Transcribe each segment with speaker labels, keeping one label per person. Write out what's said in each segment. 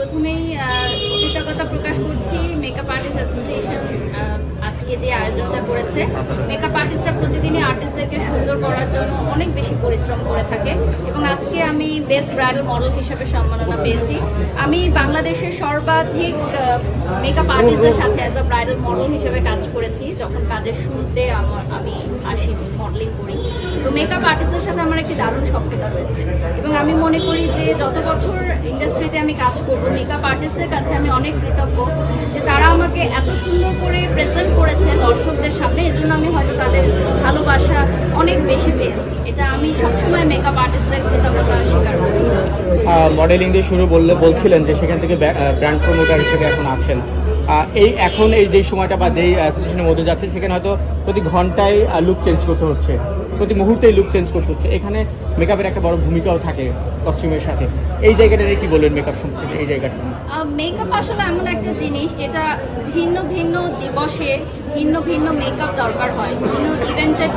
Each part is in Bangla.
Speaker 1: প্রথমেই কৃতজ্ঞতা প্রকাশ করছি মেকআপ আর্টিস্ট অ্যাসোসিয়েশন আজকে যে আয়োজনটা করেছে। মেকআপ আর্টিস্টরা প্রতিদিনই আর্টিস্টদেরকে সুন্দর করার জন্য অনেক বেশি পরিশ্রম করে থাকে এবং আজকে আমি বেস্ট ব্রাইডাল মডেল হিসেবে সম্মাননা পেয়েছি। আমি বাংলাদেশের সর্বাধিক মেকআপ আর্টিস্টদের সাথে অ্যাজ আ ব্রাইডাল মডেল হিসেবে কাজ করেছি। যখন কাজের শুরুতে আমার, আমি আসি মডেলিং করি। তো মেকআপ আর্টিস্টদের সাথে আমার একটি দারুণ সক্ষতা রয়েছে। এবং আমি মনে করি যত বছর ইন্ডাস্ট্রিতে আমি কাজ করব মেকআপ আর্টিস্টদের কাছে আমি অনেক কৃতজ্ঞ যে তারা আমাকে এত সুন্দর করে প্রেজেন্ট করেছে দর্শকদের সামনে এজন্য আমি হয়তো তাদের ভালোবাসা অনেক বেশি পেয়েছি। এটা আমি সবসময় মেকআপ আর্টিস্টদের কৃতজ্ঞতা স্বীকার করি।
Speaker 2: মডেলিং দিয়ে শুরু বললে, বলছিলেন যে সেখান থেকে ব্র্যান্ড প্রমোটার হিসেবে এখন আছেন। এই এখন এই যে সময়টা বা যেই অ্যাসোসিয়েশনের মধ্যে যাচ্ছে, সেখানে হয়তো প্রতি ঘন্টায় লুক চেঞ্জ করতে হচ্ছে। প্রতি মুহূর্তেই লুক চেঞ্জ করতে হচ্ছে। এখানে মেকআপের একটা বড় ভূমিকাও থাকে কস্টিউমের সাথে। এই জায়গাটা কি বলবেন মেকআপ সম্পর্কে? এই জায়গাটা।
Speaker 1: মেকআপ আসলে এমন একটা জিনিস যেটা ভিন্ন ভিন্ন দিবসে ভিন্ন ভিন্ন মেকআপ দরকার হয়। বিভিন্ন ইভেন্টের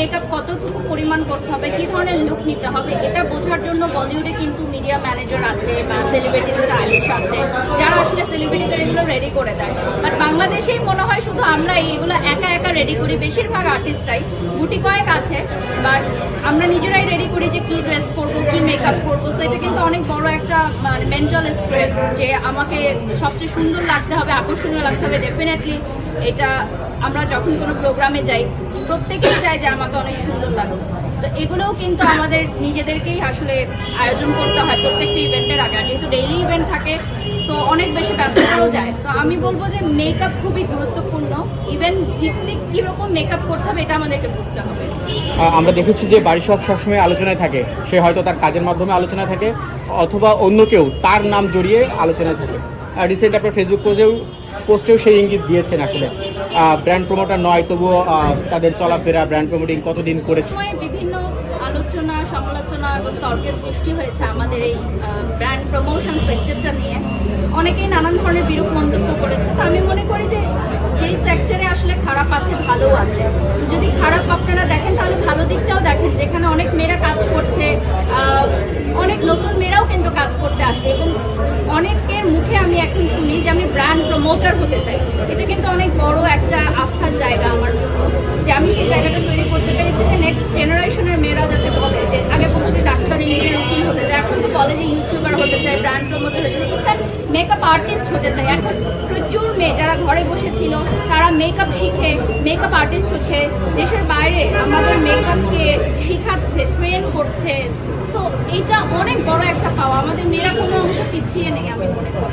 Speaker 1: মেকআপ কতটুকু পরিমাণ করতে হবে, কী ধরনের লুক নিতে হবে, এটা বোঝার জন্য বলিউডে কিন্তু মিডিয়া ম্যানেজার আছে বা সেলিব্রিটি স্টাইলিশ আছে, যারা আসলে সেলিব্রিটিদের এগুলো রেডি করে দেয়। বাট বাংলাদেশেই মনে হয় শুধু আমরা এইগুলো একা একা রেডি করি, বেশিরভাগ আর্টিস্টরাই গুটি কয়েক আছে বাট আমরা নিজেরাই রেডি করি যে কি ড্রেস পরবো, কি মেকআপ করব সো এটা কিন্তু অনেক বড় একটা মানে মেন্টাল স্ট্রেস যে আমাকে সবচেয়ে সুন্দর লাগতে হবে, আকর্ষণীয় লাগতে হবে ডেফিনেটলি এটা আমরা যখন কোনো প্রোগ্রামে যাই প্রত্যেকেই চায় যে আমাকে অনেক সুন্দর লাগুক। তো এগুলোও কিন্তু আমাদের নিজেদেরকেই আসলে আয়োজন করতে হয় প্রত্যেকটা ইভেন্টের আগে। আর যেহেতু ডেইলি ইভেন্ট থাকে, তো অনেক বেশি ব্যস্ততাও যায়। তো আমি বলব যে মেকআপ খুবই গুরুত্বপূর্ণ। ইভেন ভিত্তিক কীরকম মেকআপ করতে হবে, এটা আমাদেরকে বুঝতে হবে।
Speaker 2: আমরা দেখেছি যে বাড়ি সব সবসময় আলোচনায় থাকে। সে হয়তো তার কাজের মাধ্যমে আলোচনায় থাকে, অথবা অন্য কেউ তার নাম জড়িয়ে আলোচনায় থাকে। রিসেন্ট আপনার ফেসবুক পোস্টেও পোস্টেও সেই ইঙ্গিত দিয়েছেন আসলে। ব্র্যান্ড প্রমোটার নয়, তবুও তাদের চলাফেরা ব্র্যান্ড প্রমোটিং কতদিন করেছে?
Speaker 1: বিভিন্ন আলোচনা, সমালোচনা এবং তর্কের সৃষ্টি হয়েছে আমাদের এই ব্র্যান্ড প্রমোশন সেক্টরটা নিয়ে। অনেকেই নানান ধরনের বিরূপ মন্তব্য করেছে। তো আমি মনে করি যে, যেই সেক্টরে আসলে খারাপ আছে ভালো আছে। যদি খারাপ আপনারা দেখেন, তাহলে ভালো দিকটাও দেখেন। যেখানে অনেক মেয়েরা কাজ করছে ব্র্যান্ড প্রমোটার হতে চাই। এটা কিন্তু অনেক বড় একটা আস্থার জায়গা আমার জন্য। যে আমি সেই জায়গাটা তৈরি করতে পেরেছি যে নেক্সট জেনারেশনের মেয়েরা যাতে বলে যে, আগে বলতো ডাক্তার ইঞ্জিনিয়ার উকিল হতে চায়, এখন তো বলে যে ইউটিউবার হতে চায় ব্র্যান্ড প্রমোটার হতে চায়, ইনফ্যাক্ট মেকআপ আর্টিস্ট হতে চায়। এখন প্রচুর মেয়ে যারা ঘরে বসেছিল, তারা মেকআপ শিখে মেকআপ আর্টিস্ট হচ্ছে, দেশের বাইরে আমাদের মেকআপকে শিখাচ্ছে ট্রেন করছে। সো এটা অনেক বড় একটা পাওয়া আমাদের মেয়েরা কোনো অংশ পিছিয়ে নেই, আমি মনে করি।